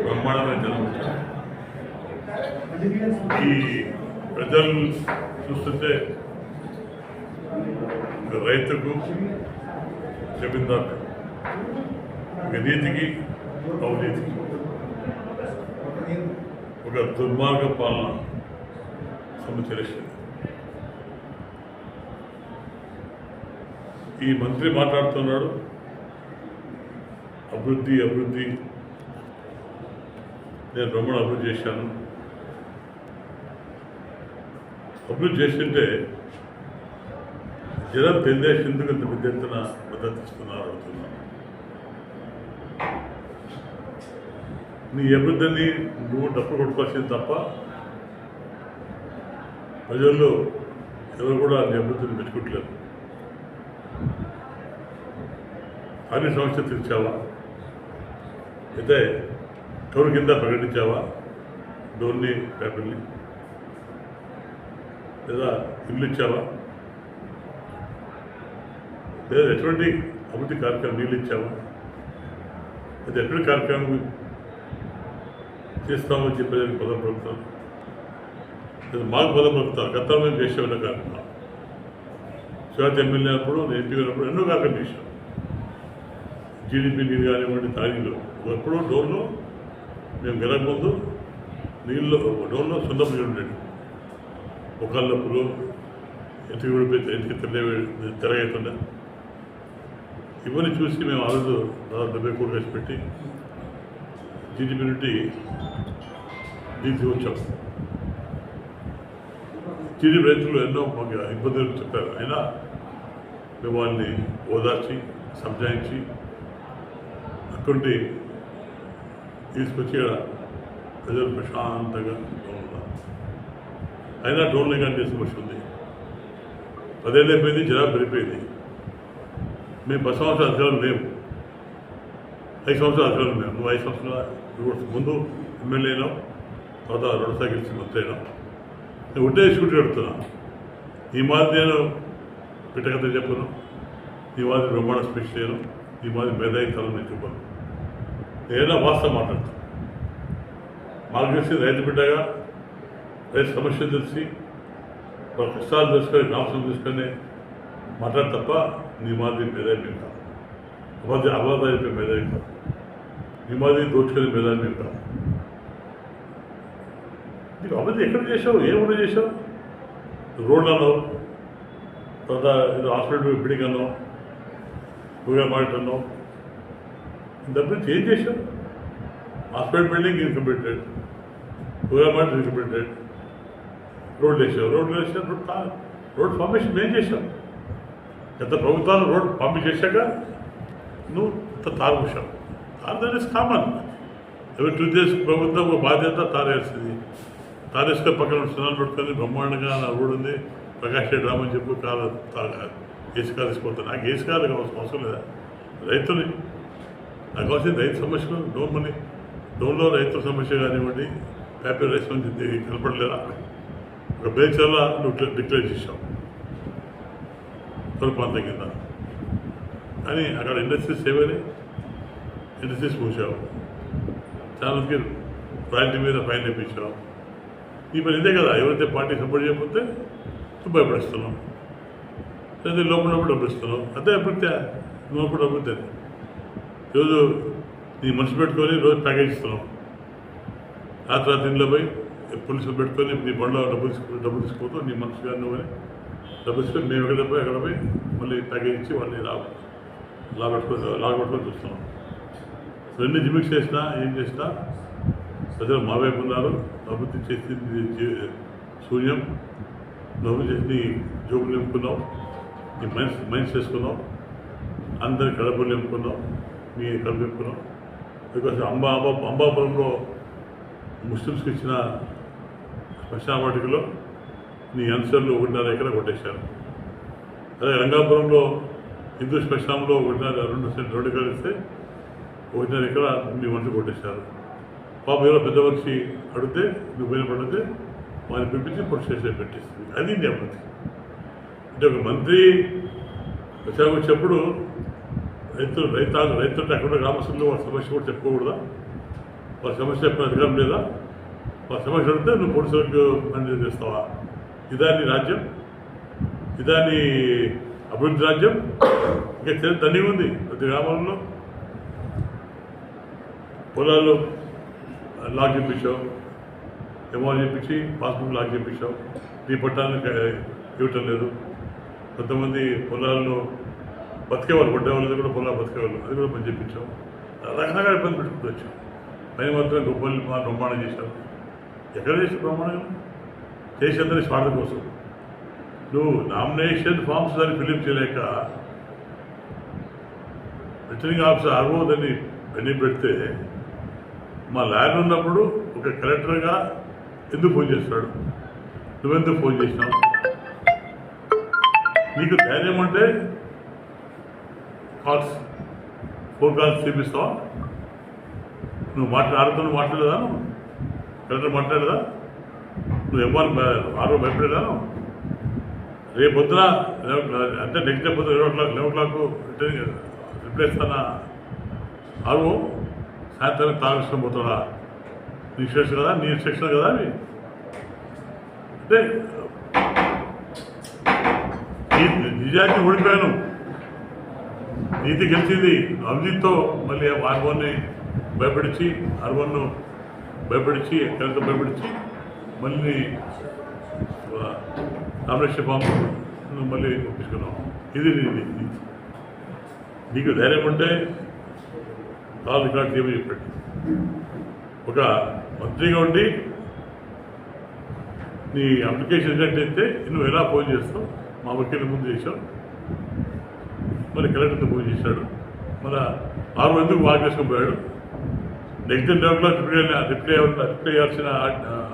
బ్రహ్మాండమైన జనం ఈ ప్రజలు చూస్తుంటే ఒక రైతుకు జమీందారు ఒక నీతికి అవినీతికి ఒక దుర్మార్గ పాలన సముచరిస్తుంది ఈ మంత్రి మాట్లాడుతున్నాడు. అభివృద్ధి అభివృద్ధి. నేను రమణ అభివృద్ధి చేశాను. అభివృద్ధి చేస్తుంటే జనం తెలుగుదేశం ఇంత పెద్ద ఎత్తున మద్దతు ఇస్తున్నారు అడుగుతున్నాను. నీ అభివృద్ధిని నువ్వు డప్పు కొట్టుకోవాల్సింది తప్ప ప్రజల్లో ఎవరు కూడా నీ అభివృద్ధిని మెచ్చుకోవట్లేదు అన్ని సమస్యలు తీర్చావా? అయితే టోర్ కింద ప్రకటించావా? డోర్ని పేపర్ని? లేదా ఇల్లు ఇచ్చావా? లేదా ఎటువంటి అభివృద్ధి కార్యక్రమం నీళ్ళు ఇచ్చావా? అది ఎటువంటి కార్యక్రమం చేస్తామని చెప్పేదానికి పదం ప్రభుత్వం లేదా మాకు పదం ప్రభుత్వం గతంలో మేము చేసేవాళ్ళ కార్యక్రమం శివాజీ ఎమ్మెల్యే అప్పుడు నేను ఎంపీ ఉన్నప్పుడు ఎన్నో కార్యక్రమం చేశాం జీడిపి నీరు కానివ్వండి తాగిలో ఎప్పుడో డోర్లో మేము గెలకముందు నీళ్ళు డోర్లో సున్నం నీళ్ళు ఉండేది ఒకళ్ళప్పుడు ఎత్తుకు విడిపోయి ఎత్తుకు తెల్ల తెరగైతుండే ఇవన్నీ చూసి మేము ఆ రోజు దాదాపు డెబ్బై కోట్లు వేసి పెట్టి జీడిపి నుండి దీనికి వచ్చాం జీడిపి రైతులు ఎన్నో మాకు ఇబ్బందులు చెప్పారు అయినా మేము వాళ్ళని ఓదార్చి సంజాయించి అక్కడి తీసుకొచ్చి ఈడ ప్రజలు ప్రశాంతంగా ఉన్నారు అయినా డోన్ కానీ సమస్య ఉంది పదేళ్ళు అయిపోయింది జనాభా పెరిగిపోయింది మేము పది సంవత్సరాల అధికారులు లేవు ఐదు సంవత్సరాలు అసలు మేము నువ్వు ఐదు సంవత్సరాలు ముందు ఎమ్మెల్యేలో తర్వాత రెండుసారి గెలిచి మంత్రి నేను ఉంటే షూట్ పెడుతున్నా. ఈ మాది నేను పిట్టకథ చెప్పను. ఈ మాది బ్రహ్మాండ స్పీచ్ చేయను. ఈ మాది మేధావి తలం నేను చెప్పను. ఏదైనా వాస్తవం మాట్లాడతాను మాకు తెలిసి రైతు బిడ్డగా రైతు సమస్యలు తెలిసి వాళ్ళ కష్టాలు తెలుసుకొని నాశనం తీసుకొని మాట్లాడు తప్ప నీ మాది మేధావి కాదు. అబద్ధ అబద్ధాలు చెప్పే మేధావి కాదు. నీ దోచుకొని దోచుకునే మేధావి నీకు అబద్ధం ఎక్కడ చేసావు ఏమన్నా చేసావు రోడ్లు అన్నావు తర్వాత ఏదో హాస్పిటల్ బిల్డింగ్ అన్నావు. పూజా మాట అన్నావు. డబ్బులు ఏం చేశావు? హాస్పిటల్ బిల్డింగ్ ఇన్కంప్లీటెడ్ పూజా మాట ఇన్కంప్లీటెడ్ రోడ్లు వేసావు. రోడ్లు వేసావు. రోడ్ తా- రోడ్ ఫార్మేషన్ మేము చేసాం గత ప్రభుత్వాలు రోడ్ పంపిణీ చేశాక నువ్వు ఇంత తారు that is common to Telugu Desam ప్రభుత్వం ఒక బాధ్యత తారేస్తుంది తారేస్తే పక్కన సున్నాలు పెట్టుకొని బ్రహ్మాండంగా నా రోడ్ ఉంది. ప్రకాష్ రెడ్డి రామని చెప్పు కాదు ఏసు కారు తీసుకుపోతాను నాకు ఏసు కాదు కావాల్సిన అవసరం లేదా? రైతుని. నాకు కావాల్సింది రైతు సమస్యలు డోన్ మనీ. డోన్లో రైతుల సమస్య కానివ్వండి హ్యాపీ రైస్ మంచి కనపడలేదా? ఒక బేచర్లా నువ్వు డిక్లేర్ చేసావు తొలి కింద. కానీ అక్కడ ఇండస్ట్రీస్ ఏమైనాయి? ఇండస్ట్రీస్ మూసావు ఛానల్కి రాయల్టీ మీద ఫైన్ తెప్పించావు ఈ పని ఇదే కదా ఎవరైతే పార్టీ సపోర్ట్ చేయకపోతే భయపడిస్తున్నాం లేదా లోపల లోపల డబ్బులు ఇస్తున్నావు అదే అభివృద్ధి లోపల అభివృద్ధి అది రోజు నీ మనిషి పెట్టుకొని రోజు ప్యాకేజ్ ఇస్తున్నాం రాత్రి రాత్రి ఇంట్లో పోయి పోలీసులు పెట్టుకొని నీ బండ్లో డబ్బులు తీసుకుని డబ్బులు తీసుకుపోతూ నీ మనిషి కానీ నువ్వు డబ్బులు తీసుకొని మేము ఎక్కడ పోయి అక్కడ పోయి మళ్ళీ ప్యాకేజ్ ఇచ్చి వాళ్ళని లాభ లాభ పెట్టుకొని లాభ పెట్టుకొని చూస్తున్నాం రెండు జిమిక్స్ చేసినా ఏం చేసినా ప్రజలు మా వైపు ఉన్నారు. అభివృద్ధి చేసింది శూన్యం. నవ్వు చేసి జోబులు నింపుకున్నాం నీ మైన్స్ మైన్స్ చేసుకున్నాం అందరి కడపలు నింపుకున్నాం మీ కడుపు నింపుకున్నాం బికాస్ అంబా అంబా అంబాపురంలో ముస్లిమ్స్కి ఇచ్చిన శ్మశాన వాటికలో నీ అన్సర్లు ఒకటిన్నర ఎకరా కొట్టేశారు. అదే రంగాపురంలో హిందూ శ్మశానంలో ఒకటిన్నర రెండు సెంట్ రెండు ఎకరాలు ఇస్తే ఒకటిన్నర ఎకరా మీ మనిషి కొట్టేశారు. పాప ఎవరో పెద్ద మనిషి అడిగితే నువ్వు పోయిన పడితే వారిని పిలిపించి ప్రొసెస్ పెట్టిస్తుంది అది ఇండియా అభివృద్ధి. అంటే ఒక మంత్రి విశాఖ వచ్చేప్పుడు రైతులు రైతాంగ రైతులు అక్కడ గ్రామస్తులు వాళ్ళ సమస్య కూడా చెప్పకూడదా వాళ్ళ సమస్య చెప్పిన అధికారం లేదా? వాళ్ళ సమస్య అడిగితే నువ్వు పోలీసులకు పని చేస్తావా? ఇదాని రాజ్యం? ఇదాని అభివృద్ధి రాజ్యం? ఇంకా చిన్న ఉంది. ప్రతి గ్రామంలో పొలాల్లో లాక్ చేయించావు ఎమౌంట్ చేయించి పాస్బుక్ లాక్ చేయించావు నీ పట్టాలను ఇవ్వటం లేదు. కొంతమంది పొలాల్లో బతికేవాళ్ళు కొట్టేవాళ్ళు కూడా పొలాలు బతికేవాళ్ళు. అది కూడా పని చేయించాం రకరకాల ఇబ్బంది పెట్టుకుంటూ వచ్చాం పైన మాత్రం గొప్పలు మా బ్రహ్మాండం చేశాం ఎక్కడ చేసిన బ్రహ్మాండం? చేసేందరి స్వార్థం కోసం. నువ్వు నామినేషన్ ఫామ్స్ దాన్ని ఫిలిప్ చేయలేక రిటర్నింగ్ ఆఫీసర్ ఆర్ఓ దాన్ని పెడితే మా ల్యాండ్ ఉన్నప్పుడు ఒక కలెక్టర్గా ఎందుకు ఫోన్ చేస్తాడు? నువ్వెందుకు ఫోన్ చేసినావు? నీకు ధైర్యం అంటే కాల్స్ ఫోన్ కాల్స్ చూపిస్తావా? నువ్వు మాట్లాడుతూ నువ్వు మాట్లాడదా నువ్వు? కలెక్టర్ మాట్లాడదా నువ్వు ఎవరు ఆరో భయపడేదాను రేపు పొద్దున అంటే నెక్స్ట్ డే పొద్దున eleven clock eleven clock reply ఇస్తానా ఆరు సాయంత్రం తాగేసుకొని పోతాడా నీ ఇన్స్ట్రక్షన్ కదా నీ ఇన్స్ట్రక్షన్ కదా అవి? అంటే నీ- నిజానికి ఓడిపోయాను నీతి గెలిచింది. అవినీతితో మళ్ళీ ఆర్వన్ని భయపడిచి ఆర్వన్ను భయపడిచి ఎక్కడితో భయపడిచి మళ్ళీ నామినేషన్ ఫామ్ మళ్ళీ ఒప్పించుకున్నాం ఇది నీ నీతి. నీకు ధైర్యం ఉంటే కాల్ రికార్డ్ చేయమని చెప్పాడు. ఒక మంత్రిగా ఉండి నీ అప్లికేషన్ ఏంటంటే అయితే నువ్వు ఎలా ఫోన్ చేస్తావు? మా వకీల్ ముందు చేశావు. మరి కలెక్టర్తో ఫోన్ చేశాడు. మన ఆరు ఎందుకు వాక్ చేసుకుని పోయాడు. నెక్స్ట్ లెవెల్లో రిప్లై రిప్లై రిప్లై చేయాల్సిన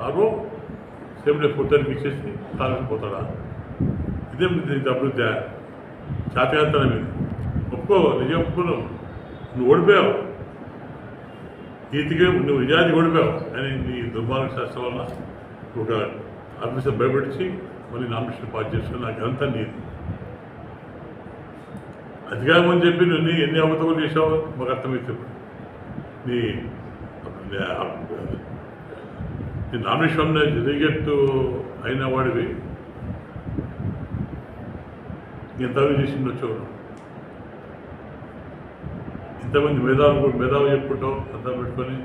ఆరు సేమ్ డే థర్టీకి ఇచ్చేసి తాను పోతాడా? ఇదే ఇది అభివృద్ధి చాతగాంతనం ఇది. ఒప్పుకో నిజం ఒప్పుకో నువ్వు ఓడిపోయావు. ఈతిగా నువ్వు నిజానికి ఓడిపోయావు కానీ నీ దుర్మార్గ శాస్త్రం వల్ల ఒక ఆఫీసర్ భయపెట్టి మళ్ళీ నామినేషన్ పాస్ చేసుకుని నాకు అంతా నీది. అధికారం అని చెప్పి నువ్వు ఎన్ని ఎన్ని అవతలు చేసావు మాకు అర్థమైతే ఇప్పుడు. నీ నీ నామినేషన్ రిజెక్ట్ అయిన వాడివి. ఎంత చేసిందో ఉండొచ్చు ఇంతమంది మేధావులు కూడా మేధావులు చెప్పుకుంటాం అంతా పెట్టుకొని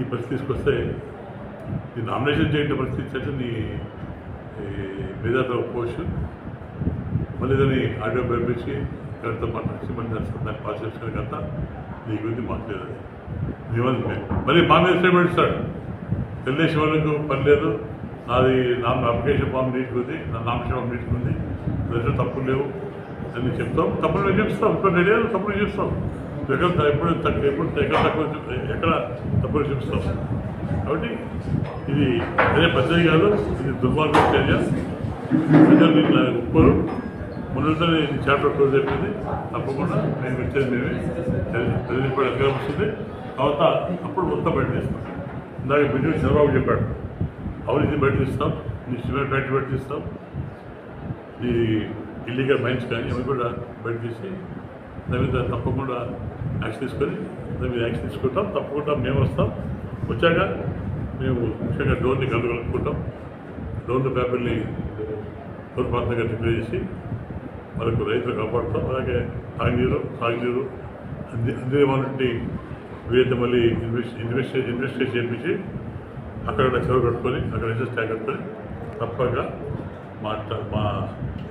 ఈ పరిస్థితి తీసుకొస్తే నీ నామినేషన్ చేయడం పరిస్థితి అంటే నీ ఈ మేధాతో పోస్ట్ మళ్ళీ దాన్ని ఆడియో పంపించి ఎవరితో మాట్లాడి మళ్ళీ దాన్ని పాస్ చేసుకునే కంతా నీ గురించి మాట్లాడేది. మేమని మళ్ళీ మా మీద స్టేట్మెంట్ ఇస్తాడు. తెలుగుదేశం వాళ్ళకు పని లేదు. నాది నా అప్లికేషన్ ఫామ్ నీటుకుంది నా నామినేషన్ ఫామ్ నీటుకుంది దాంట్లో తప్పులు లేవు. అని చెప్తాం. తప్పులు మేము చెప్తాం ఇప్పుడు రెడీ తప్పులు చూస్తాం ఎక్కడ ఎప్పుడు తక్కువ ఎప్పుడు ఎక్కడ తక్కువ ఎక్కడ తప్పులు చూపిస్తాం కాబట్టి ఇది అదే పద్ధతి కాదు. ఇది దుర్మార్గం చర్య. ప్రజలు ఇట్లా ఒప్పుకోరు. మొన్నటితో చాప్టర్ క్లోజ్ అయిపోయింది. తప్పకుండా మేము. వచ్చేది మేమే ప్రజలు ఇప్పుడు వస్తుంది. తర్వాత అప్పుడు మొత్తం బయట తీస్తాం. ఇందాక బిడ్డ చంద్రబాబు చెప్పాడు. అవినీతి బయట తీస్తాం. నీ సిమెంట్ ఫ్యాక్టరీ బయట తీస్తాం. ఈ ఇల్లీగల్ మైన్స్ కానీ అవి కూడా బయట తీసి దాని మీద తప్పకుండా యాక్షన్ తీసుకొని దాని మీద యాక్షన్ తీసుకుంటాం. తప్పకుండా మేము వస్తాం. వచ్చాక మేము ముఖ్యంగా డోర్ని కలుగుకుంటాం డోర్ల పేపర్ని పొరపాటుగా డిక్లేర్ చేసి మనకు రైతులు కాపాడుతాం. అలాగే తాగునీరు తాగునీరు అంది అందిన వాళ్ళని వీళ్ళతో మళ్ళీ ఇన్వెస్ట్ ఇన్వెస్ట్ ఇన్వెస్ట్ చేసి చేయించి అక్కడ చెరువు కట్టుకొని అక్కడ రిజిస్టర్ ట్యాంక్ కట్టుకొని తప్పక మా మా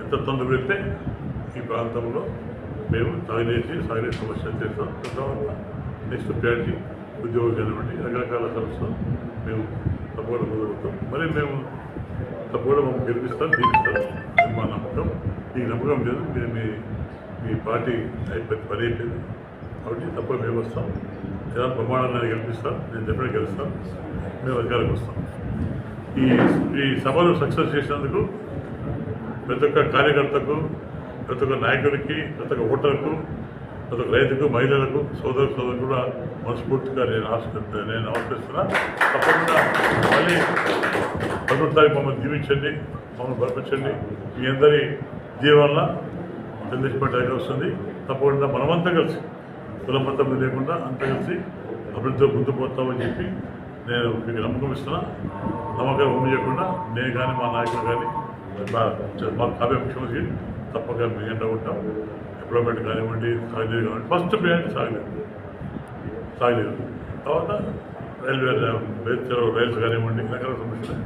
ఎంత తొందర పెడితే ఈ ప్రాంతంలో మేము తాగునీటి సాగునీటి సమస్యలు చేస్తాం. తర్వాత నెక్స్ట్ ప్యాటీ ఉద్యోగం కనబడి రకరకాల సమస్యలు మేము తప్పకుండా మొదలుతాం మరి మేము తప్పకుండా మేము గెలిపిస్తాం దీవిస్తాం మా నమ్మకం. ఈ నమ్మకం లేదు. మీరు మీ మీ పార్టీ అయిపోయింది పని అయిపోయింది. కాబట్టి తప్ప మేము వస్తాం. ఎలా ప్రమాణాన్ని గెలిపిస్తాం. నేను చెప్పిన గెలుస్తాం మేము అధికారికి వస్తాం. ఈ ఈ సభను సక్సెస్ చేసినందుకు ప్రతి ఒక్క కార్యకర్తకు ప్రతి ఒక్క నాయకుడికి ప్రతి ఒక్క ఓటర్కు ప్రతి ఒక్క రైతుకు మహిళలకు సోదరు సోదరు కూడా మనస్ఫూర్తిగా నేను ఆశిస్తున్నా నేను ఆశిస్తున్నా. తప్పకుండా మళ్ళీ పదమూడు తారీఖు మమ్మల్ని దీవించండి మమ్మల్ని బలపరచండి. మీ అందరి జీవన తెలుగుదేశం వస్తుంది. తప్పకుండా మనమంతా కలిసి కులమతం లేకుండా అంతా కలిసి అభివృద్ధితో ముందు పోతామని చెప్పి నేను మీకు నమ్మకం ఇస్తున్నా. నమ్మకం ఉమ్మి చేయకుండా నేను కానీ మా నాయకులు కానీ మాకు మా ముఖ్యమంత్రి తప్పక మీ ఉంటాం. ఎంప్లాయ్మెంట్ కానివ్వండి సాగలేదు కానివ్వండి ఫస్ట్ ప్రయారిటీ సాగలేదు సాగలేదు తర్వాత రైల్వే రైల్స్ కానివ్వండి రకరకాల సమస్యలు.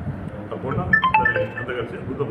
తప్పకుండా. దాన్ని అంత కలిసి అద్భుతం